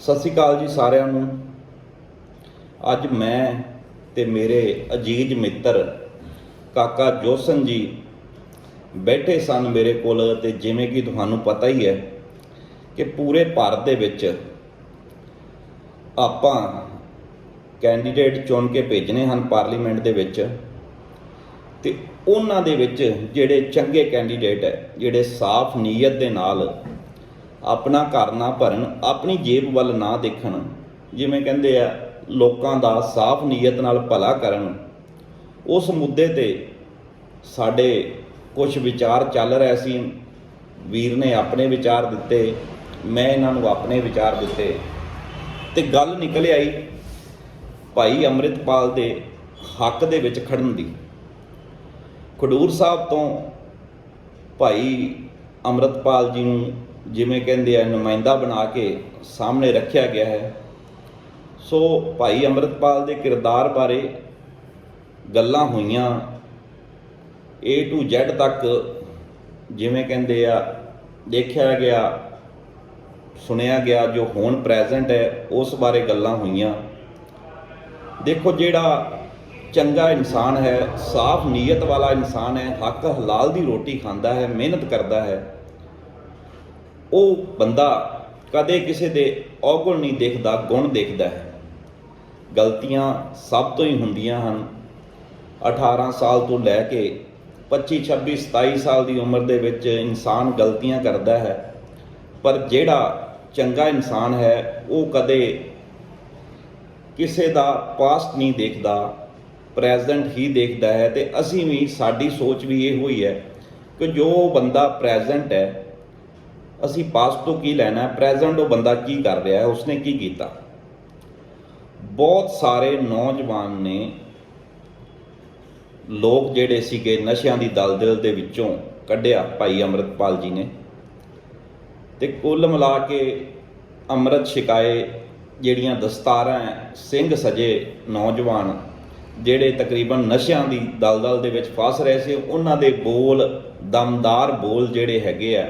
ਸਤਿ ਸ਼੍ਰੀ ਅਕਾਲ ਜੀ ਸਾਰਿਆਂ ਨੂੰ। ਅੱਜ ਮੈਂ ਤੇ ਮੇਰੇ ਅਜੀਜ਼ ਮਿੱਤਰ ਕਾਕਾ ਜੋਸਨ ਜੀ ਬੈਠੇ ਸਨ ਮੇਰੇ ਕੋਲ ਤੇ ਜਿਵੇਂ ਕਿ ਤੁਹਾਨੂੰ ਪਤਾ ਹੀ ਹੈ ਕਿ ਪੂਰੇ ਭਾਰਤ ਦੇ ਵਿੱਚ ਆਪਾਂ ਕੈਂਡੀਡੇਟ ਚੁਣ ਕੇ ਭੇਜਣੇ ਹਨ ਪਾਰਲੀਮੈਂਟ ਦੇ ਵਿੱਚ ਤੇ ਉਹਨਾਂ ਦੇ ਵਿੱਚ ਜਿਹੜੇ ਚੰਗੇ ਕੈਂਡੀਡੇਟ ਹੈ, ਜਿਹੜੇ ਸਾਫ਼ ਨੀਅਤ ਦੇ ਨਾਲ ਆਪਣਾ ਘਰ ਨਾ ਭਰਨ, ਆਪਣੀ ਜੇਬ ਵੱਲ ਨਾ ਦੇਖਣ। ਜਿਵੇਂ ਕਹਿੰਦੇ ਆ, ਲੋਕਾਂ ਦਾ ਸਾਫ਼ ਨੀਅਤ ਨਾਲ ਭਲਾ ਕਰਨ। ਉਸ ਮੁੱਦੇ ਤੇ ਸਾਡੇ ਕੁਝ ਵਿਚਾਰ ਚੱਲ ਰਹੇ ਸੀ। ਵੀਰ ਨੇ ਆਪਣੇ ਵਿਚਾਰ ਦਿੱਤੇ, ਮੈਂ ਇਹਨਾਂ ਨੂੰ ਆਪਣੇ ਵਿਚਾਰ ਦਿੱਤੇ। ਤੇ ਗੱਲ ਨਿਕਲ ਆਈ ਭਾਈ ਅੰਮ੍ਰਿਤਪਾਲ ਦੇ ਹੱਕ ਦੇ ਵਿੱਚ ਖੜਨ ਦੀ। ਖਡੂਰ ਸਾਹਿਬ ਤੋਂ ਭਾਈ ਅੰਮ੍ਰਿਤਪਾਲ ਜੀ ਨੂੰ ਜਿਵੇਂ ਕਹਿੰਦੇ ਆ, ਨੁਮਾਇੰਦਾ ਬਣਾ ਕੇ ਸਾਹਮਣੇ ਰੱਖਿਆ ਗਿਆ ਹੈ। ਸੋ ਭਾਈ ਅੰਮ੍ਰਿਤਪਾਲ ਦੇ ਕਿਰਦਾਰ ਬਾਰੇ ਗੱਲਾਂ ਹੋਈਆਂ। A to Z ਤੱਕ ਜਿਵੇਂ ਕਹਿੰਦੇ ਆ, ਦੇਖਿਆ ਗਿਆ, ਸੁਣਿਆ ਗਿਆ, ਜੋ ਹੁਣ ਪ੍ਰੈਜ਼ੈਂਟ ਹੈ, ਉਸ ਬਾਰੇ ਗੱਲਾਂ ਹੋਈਆਂ। ਦੇਖੋ ਜਿਹੜਾ ਚੰਗਾ ਇਨਸਾਨ ਹੈ, ਸਾਫ਼ ਨੀਅਤ ਵਾਲਾ ਇਨਸਾਨ ਹੈ, ਹੱਕ ਹਲਾਲ ਦੀ ਰੋਟੀ ਖਾਂਦਾ ਹੈ, ਮਿਹਨਤ ਕਰਦਾ ਹੈ ਉਹ ਬੰਦਾ ਕਦੇ ਕਿਸੇ ਦੇ ਔਗੁਣ ਨਹੀਂ ਦੇਖਦਾ, ਗੁਣ ਦੇਖਦਾ ਹੈ। ਗਲਤੀਆਂ ਸਭ ਤੋਂ ਹੀ ਹੁੰਦੀਆਂ ਹਨ। 18 ਸਾਲ ਤੋਂ ਲੈ ਕੇ 25 26 27 ਸਾਲ ਦੀ ਉਮਰ ਦੇ ਵਿੱਚ ਇਨਸਾਨ ਗਲਤੀਆਂ ਕਰਦਾ ਹੈ, ਪਰ ਜਿਹੜਾ ਚੰਗਾ ਇਨਸਾਨ ਹੈ, ਉਹ ਕਦੇ ਕਿਸੇ ਦਾ ਪਾਸਟ ਨਹੀਂ ਦੇਖਦਾ ਪ੍ਰੈਜ਼ੈਂਟ ਹੀ ਦੇਖਦਾ ਹੈ ਤੇ ਅਸੀਂ ਵੀ, ਸਾਡੀ ਸੋਚ ਵੀ ਇਹ ਹੋਈ ਹੈ ਕਿ ਜੋ ਬੰਦਾ ਪ੍ਰੈਜ਼ੈਂਟ ਹੈ ਅਸੀਂ ਪਾਸਟ ਤੋਂ ਕੀ ਲੈਣਾ ਹੈ ਪ੍ਰੈਜ਼ੈਂਟ ਉਹ ਬੰਦਾ ਕੀ ਕਰ ਰਿਹਾ ਹੈ ਉਸਨੇ ਕੀ ਕੀਤਾ? ਬਹੁਤ ਸਾਰੇ ਨੌਜਵਾਨ ਨੇ ਲੋਕ ਜਿਹੜੇ ਸੀਗੇ ਨਸ਼ਿਆਂ ਦੀ ਦਲਦਲ ਦੇ ਵਿੱਚੋਂ ਕੱਢਿਆ ਭਾਈ ਅੰਮ੍ਰਿਤਪਾਲ ਜੀ ਨੇ ਤੇ ਕੁੱਲ ਮਿਲਾ ਕੇ ਅੰਮ੍ਰਿਤ ਛਕਾਏ ਜਿਹੜੀਆਂ ਦਸਤਾਰਾਂ ਹੈ, ਸਿੰਘ ਸਜੇ ਨੌਜਵਾਨ ਜਿਹੜੇ ਤਕਰੀਬਨ ਨਸ਼ਿਆਂ ਦੀ ਦਲਦਲ ਦੇ ਵਿੱਚ ਫਸ ਰਹੇ ਸੀ ਉਹਨਾਂ ਦੇ ਬੋਲ ਦਮਦਾਰ ਬੋਲ ਜਿਹੜੇ ਹੈਗੇ ਆ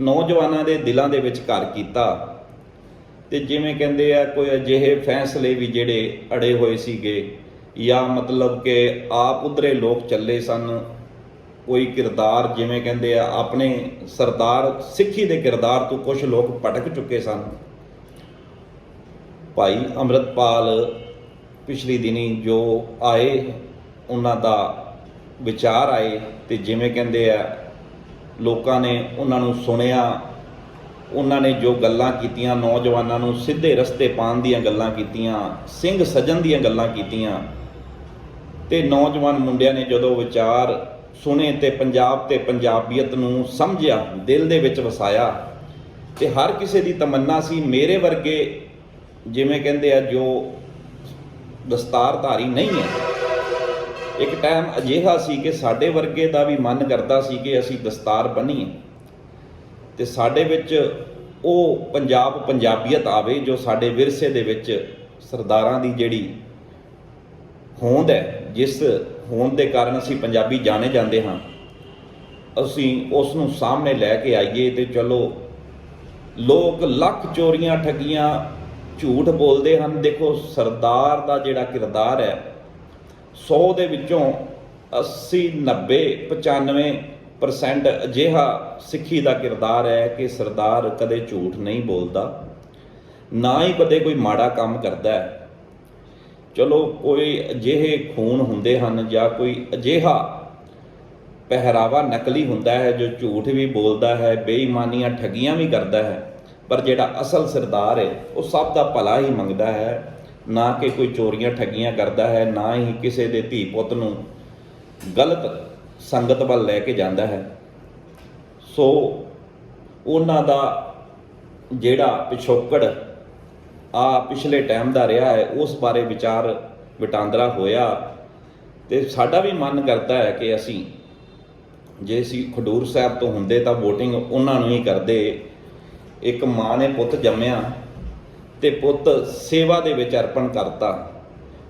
ਨੌਜਵਾਨਾਂ ਦੇ ਦਿਲਾਂ ਦੇ ਵਿੱਚ ਘਰ ਕੀਤਾ। ਤੇ ਜਿਵੇਂ ਕਹਿੰਦੇ ਆ, ਕੋਈ ਅਜਿਹੇ ਫੈਸਲੇ ਵੀ ਜਿਹੜੇ ਅੜੇ ਹੋਏ ਸੀਗੇ, ਜਾਂ ਮਤਲਬ ਕਿ ਆਪ ਉਧਰੇ ਲੋਕ ਚੱਲੇ ਸਨ। ਕੋਈ ਕਿਰਦਾਰ, ਜਿਵੇਂ ਕਹਿੰਦੇ ਆ, ਆਪਣੇ ਸਰਦਾਰ, ਸਿੱਖੀ ਦੇ ਕਿਰਦਾਰ ਤੋਂ ਕੁਝ ਲੋਕ ਭਟਕ ਚੁੱਕੇ ਸਨ। ਭਾਈ ਅੰਮ੍ਰਿਤਪਾਲ ਪਿਛਲੀ ਦਿਨੀ ਜੋ ਆਏ, ਉਹਨਾਂ ਦਾ ਵਿਚਾਰ ਆਏ, ਤੇ ਜਿਵੇਂ ਕਹਿੰਦੇ ਆ ਲੋਕਾਂ ਨੇ ਉਹਨਾਂ ਨੂੰ ਸੁਣਿਆ, ਉਹਨਾਂ ਨੇ ਜੋ ਗੱਲਾਂ ਕੀਤੀਆਂ, ਨੌਜਵਾਨਾਂ ਨੂੰ ਸਿੱਧੇ ਰਸਤੇ ਪਾਉਣ ਦੀਆਂ ਗੱਲਾਂ ਕੀਤੀਆਂ, ਸਿੰਘ ਸਜਣ ਦੀਆਂ ਗੱਲਾਂ ਕੀਤੀਆਂ। ਤੇ ਨੌਜਵਾਨ ਮੁੰਡਿਆਂ ਨੇ ਜਦੋਂ ਵਿਚਾਰ ਸੁਣੇ ਤੇ ਪੰਜਾਬ ਤੇ ਪੰਜਾਬੀਅਤ ਨੂੰ ਸਮਝਿਆ, ਦਿਲ ਦੇ ਵਿੱਚ ਵਸਾਇਆ ਤੇ ਹਰ ਕਿਸੇ ਦੀ ਤਮੰਨਾ ਸੀ, ਮੇਰੇ ਵਰਗੇ ਜਿਵੇਂ ਕਹਿੰਦੇ ਆ, ਜੋ ਦਸਤਾਰਧਾਰੀ ਨਹੀਂ ਹੈ। ਇੱਕ ਟਾਈਮ ਅਜਿਹਾ ਸੀ ਕਿ ਸਾਡੇ ਵਰਗੇ ਦਾ ਵੀ ਮਨ ਕਰਦਾ ਸੀ ਕਿ ਅਸੀਂ ਦਸਤਾਰ ਬੰਨੀਏ। ਤੇ ਸਾਡੇ ਵਿੱਚ ਉਹ ਪੰਜਾਬ ਪੰਜਾਬੀਅਤ ਆਵੇ ਜੋ ਸਾਡੇ ਵਿਰਸੇ ਦੇ ਵਿੱਚ ਸਰਦਾਰਾਂ ਦੀ ਜਿਹੜੀ ਹੋਂਦ ਹੈ, ਜਿਸ ਹੋਂਦ ਦੇ ਕਾਰਨ ਅਸੀਂ ਪੰਜਾਬੀ ਜਾਣੇ ਜਾਂਦੇ ਹਾਂ, ਅਸੀਂ ਉਸ ਨੂੰ ਸਾਹਮਣੇ ਲੈ ਕੇ ਆਈਏ ਤੇ ਚਲੋ ਲੋਕ ਲੱਖ ਚੋਰੀਆਂ ਠੱਗੀਆਂ ਝੂਠ ਬੋਲਦੇ ਹਨ। ਦੇਖੋ ਸਰਦਾਰ ਦਾ ਜਿਹੜਾ ਕਿਰਦਾਰ ਹੈ 100 ਦੇ ਵਿੱਚੋਂ 80 90 95% ਅਜਿਹਾ ਸਿੱਖੀ ਦਾ ਕਿਰਦਾਰ ਹੈ ਕਿ ਸਰਦਾਰ ਕਦੇ ਝੂਠ ਨਹੀਂ ਬੋਲਦਾ, ਨਾ ਹੀ ਕਦੇ ਕੋਈ ਮਾੜਾ ਕੰਮ ਕਰਦਾ ਹੈ। ਚਲੋ, ਕੋਈ ਅਜਿਹੇ ਖੂਨ ਹੁੰਦੇ ਹਨ ਜਾਂ ਕੋਈ ਅਜਿਹਾ ਪਹਿਰਾਵਾ ਨਕਲੀ ਹੁੰਦਾ ਹੈ ਜੋ ਝੂਠ ਵੀ ਬੋਲਦਾ ਹੈ, ਬੇਈਮਾਨੀਆਂ ਠੱਗੀਆਂ ਵੀ ਕਰਦਾ ਹੈ, ਪਰ ਜਿਹੜਾ ਅਸਲ ਸਰਦਾਰ ਹੈ, ਉਹ ਸਭ ਦਾ ਭਲਾ ਹੀ ਮੰਗਦਾ ਹੈ। ਨਾ ਕਿ ਕੋਈ ਚੋਰੀਆਂ ਠੱਗੀਆਂ ਕਰਦਾ ਹੈ, ਨਾ ਹੀ ਕਿਸੇ ਦੇ ਧੀ ਪੁੱਤ ਨੂੰ ਗਲਤ ਸੰਗਤ ਵੱਲ ਲੈ ਕੇ ਜਾਂਦਾ ਹੈ। ਸੋ ਉਹਨਾਂ ਦਾ ਜਿਹੜਾ ਪਿਛੋਕੜ ਆ ਪਿਛਲੇ ਟਾਈਮ ਦਾ ਰਿਹਾ ਹੈ, ਉਸ ਬਾਰੇ ਵਿਚਾਰ ਵਟਾਂਦਰਾ ਹੋਇਆ। ਤੇ ਸਾਡਾ ਵੀ ਮਨ ਕਰਦਾ ਹੈ ਕਿ ਅਸੀਂ ਜੇ ਅਸੀਂ ਖਡੂਰ ਸਾਹਿਬ ਤੋਂ ਹੁੰਦੇ ਤਾਂ VOTING ਉਹਨਾਂ ਨੂੰ ਹੀ ਕਰਦੇ। ਇੱਕ ਮਾਂ ਨੇ ਪੁੱਤ ਜੰਮਿਆ। ਤੇ ਪੁੱਤ ਸੇਵਾ ਦੇ ਵਿੱਚ ਅਰਪਣ ਕਰਤਾ।